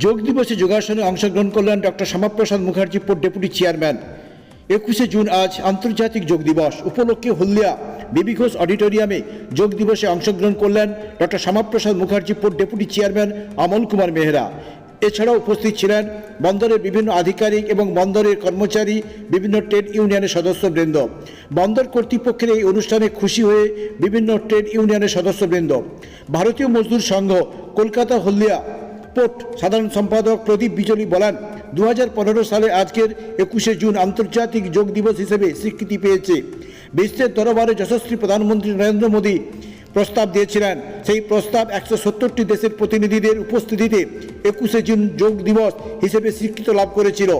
যোগ দিবসে যোগাসনে অংশগ্রহণ করলেন doctor Shyamaprasad Mukherjee deputy chairman. একুশে জুন আজ আন্তর্জাতিক যোগ দিবস। উপলক্ষে হলদিয়া বিবি ঘোষ অডিটোরিয়ামে যোগ দিবসে অংশগ্রহণ করলেন doctor Shyamaprasad Mukherjee deputy chairman Amal Kumar Mehra. এছাড়াও উপস্থিত ছিলেন বন্দরের বিভিন্ন আধিকারিক এবং বন্দরের কর্মচারী, বিভিন্ন ট্রেড ইউনিয়নের সদস্যবৃন্দ। বন্দর কর্তৃপক্ষের এই অনুষ্ঠানে খুশি হয়ে বিভিন্ন ট্রেড ইউনিয়নের সদস্যবৃন্দ। ভারতীয় মজদুর সংঘ, কলকাতা, হলদিয়া পোর্ট সাধারণ সম্পাদক প্রদীপ বিজলি বলেন দু হাজার পনেরো সালে আজকের একুশে জুন আন্তর্জাতিক যোগ দিবস হিসেবে স্বীকৃতি পেয়েছে। বিশ্বের দরবারে যশস্বী প্রধানমন্ত্রী নরেন্দ্র মোদী প্রস্তাব দিয়েছিলেন। সেই প্রস্তাব একশো সত্তরটি দেশের প্রতিনিধিদের উপস্থিতিতে একুশে জুন যোগ দিবস হিসেবে স্বীকৃত লাভ করেছিল।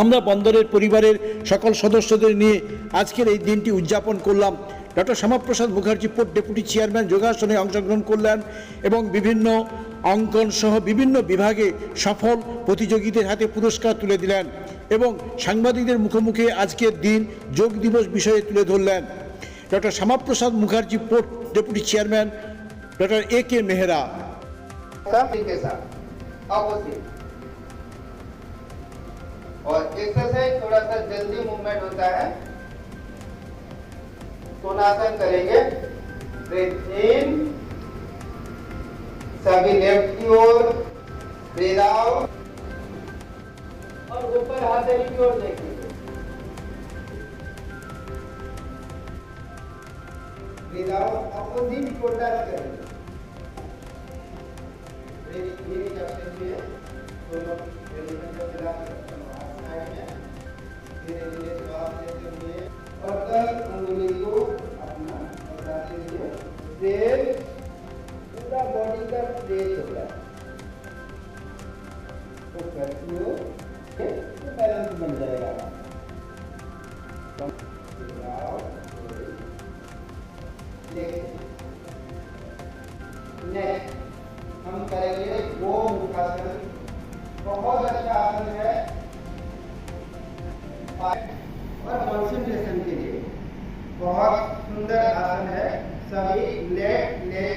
আমরা বন্দরের পরিবারের সকল সদস্যদের নিয়ে আজকের এই দিনটি উদযাপন করলাম। Doctor Shyamaprasad Mukherjee, port deputy chairman, যোগাসনে অংশগ্রহণ করলেন এবং বিভিন্ন অঙ্কন সহ বিভিন্ন বিভাগে সফল প্রতিযোগীদের হাতে পুরস্কার তুলে দিলেন এবং সাংবাদিকদের মুখোমুখি আজকের দিন যোগ দিবস বিষয়ে তুলে ধরলেন। Doctor Shyamaprasad Mukherjee, port deputy chairman, doctor A K Mehra. और एक्सरसाइज थोड़ा सा जल्दी मूवमेंट होता है। सोनासन करेंगे। ब्रेथ इन सभी लेफ़्ट की ओर ब्रीद आउट और ऊपर हाथ की ओर देखेंगे ब्रीद आउट अपोजिट शोल्डर करते हुए दोनों एलिमेंट को मिला कर धीरे धीरे श्वास लेते हुए और दस उंगली को अपना बढ़ाते हुए का स्ट्रेच हो जाए तो करते हो तो बैलेंस बन जाएगा। नेक्स्ट हम करेंगे गो मुखासन बहुत अच्छा आसन है। और कंसंट्रेशन के लिए। बहुत सुंदर आसन है। सभी लेफ़्ट लेग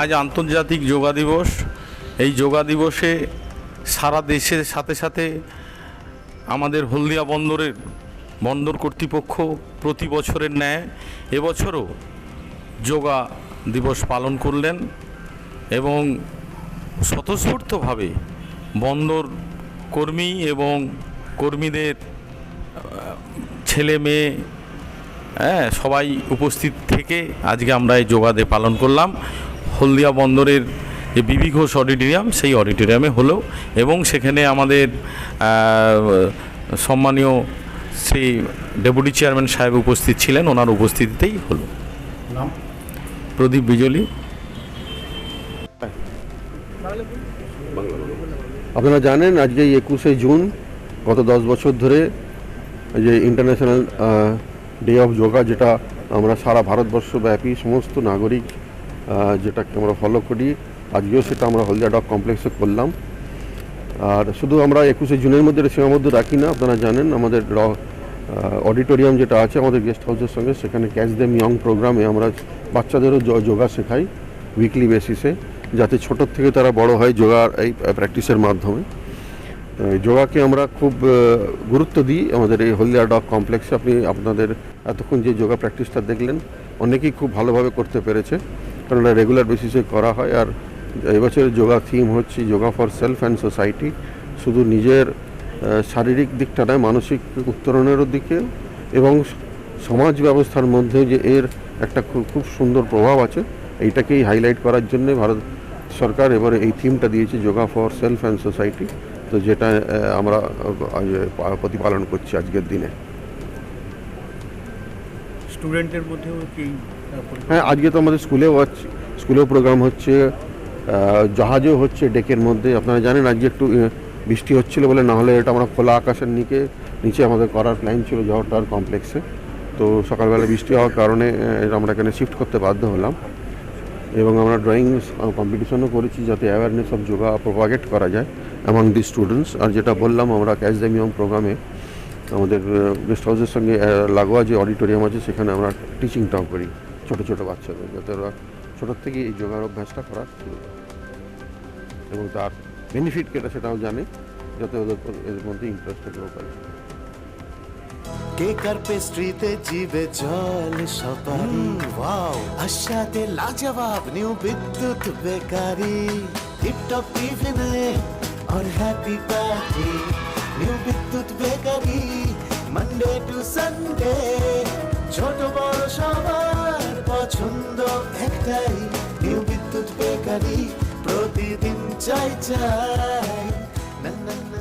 আজ আন্তর্জাতিক যোগা দিবস। এই যোগা দিবসে সারা দেশের সাথে সাথে আমাদের হলদিয়া বন্দরের বন্দর কর্তৃপক্ষ প্রতি বছরের ন্যায় এবছরও যোগা দিবস পালন করলেন এবং স্বতঃস্ফূর্তভাবে বন্দর কর্মী এবং কর্মীদের ছেলে মেয়ে হ্যাঁ সবাই উপস্থিত থেকে আজকে আমরা এই যোগা ডে পালন করলাম। হলদিয়া বন্দরের যে বিবি ঘোষ অডিটোরিয়াম সেই অডিটোরিয়ামে হলো এবং সেখানে আমাদের সম্মানীয় শ্রী ডেপুটি চেয়ারম্যান সাহেব উপস্থিত ছিলেন ওনার উপস্থিতিতেই হলো। প্রদীপ বিজলি। আপনারা জানেন আজকে একুশে জুন গত দশ বছর ধরে যে ইন্টারন্যাশনাল ডে অফ যোগা যেটা আমরা সারা ভারতবর্ষ ব্যাপী সমস্ত নাগরিক যেটাকে আমরা ফলো করি, আজকেও সেটা আমরা হলদিয়া ডক কমপ্লেক্সে করলাম। আর শুধু আমরা একুশে জুনের মধ্যে সীমাবদ্ধ রাখি না, আপনারা জানেন আমাদের অডিটোরিয়াম যেটা আছে আমাদের গেস্ট হাউসের সঙ্গে, সেখানে ক্যাচ দেম ইয়ং প্রোগ্রামে আমরা বাচ্চাদেরও যোগা শেখাই উইকলি বেসিসে যাতে ছোটোর থেকে তারা বড় হয় যোগার এই প্র্যাকটিসের মাধ্যমে। যোগাকে আমরা খুব গুরুত্ব দিই আমাদের এই হলদিয়া ডক কমপ্লেক্সে আপনি আপনাদের এতক্ষণ যে যোগা প্র্যাকটিসটা দেখলেন, অনেকেই খুব ভালোভাবে করতে পেরেছে। কারণ রেগুলার বেসিসে করা হয় আর এবছরের যোগা থিম হচ্ছে yoga for self and society শুধু নিজের শারীরিক দিকটা নয়, মানসিক উত্তরণেরও দিকে এবং সমাজ ব্যবস্থার মধ্যে যে এর একটা খুব সুন্দর প্রভাব আছে, এইটাকেই হাইলাইট করার জন্য ভারত সরকার এবারে এই থিমটা দিয়েছে, yoga for self and society তো যেটা আমরা প্রতিপালন করছি আজকের দিনে। স্টুডেন্টের মধ্যেও কি হ্যাঁ আজকে তো আমাদের স্কুলেও স্কুলেও প্রোগ্রাম হচ্ছে জাহাজেও হচ্ছে ডেকের মধ্যে। আপনারা জানেন আজকে একটু বৃষ্টি হচ্ছিল বলে, না হলে এটা আমরা খোলা আকাশের নিচে নিচে আমাদের করার প্ল্যান ছিল জহর টাওয়ার কমপ্লেক্সে তো সকালবেলা বৃষ্টি হওয়ার কারণে আমরা এখানে শিফট করতে বাধ্য হলাম। এবং আমরা ড্রয়িং কম্পিটিশনও করেছি যাতে অ্যাওয়ারনেস অফ যোগা প্রোপাগেট করা যায় অ্যামাং দি স্টুডেন্টস আর যেটা বললাম, আমরা ক্যাচ দ্য মিয়ম প্রোগ্রামে আমাদের গেস্ট হাউসের সঙ্গে লাগোয়া যে অডিটোরিয়াম আছে, সেখানে আমরা টিচিংটাও করি। ছোটো ছোটো বাচ্চাদের যাতে ওরা ছোটোর থেকে এই যোগার অভ্যাসটা করার শুরু করে। এবং তার বেনিফিট কেটা সেটাও জানে যাতে ওদের এর মধ্যে ইন্টারেস্টটা গ্রো করে কেকার পেস্ট্রিতে জিবে জল সপারি ওয়াও আশাতে লাজবাব নিউ বিদ্যুৎ বেকারি টিপটপ টিফিনে और happy party new Bidyut bakery Monday to Sunday ছোট বড় সবার ছন্দ একটাই নিউ বিদ্যুৎ বেকারি প্রতিদিন চাই চাই। না না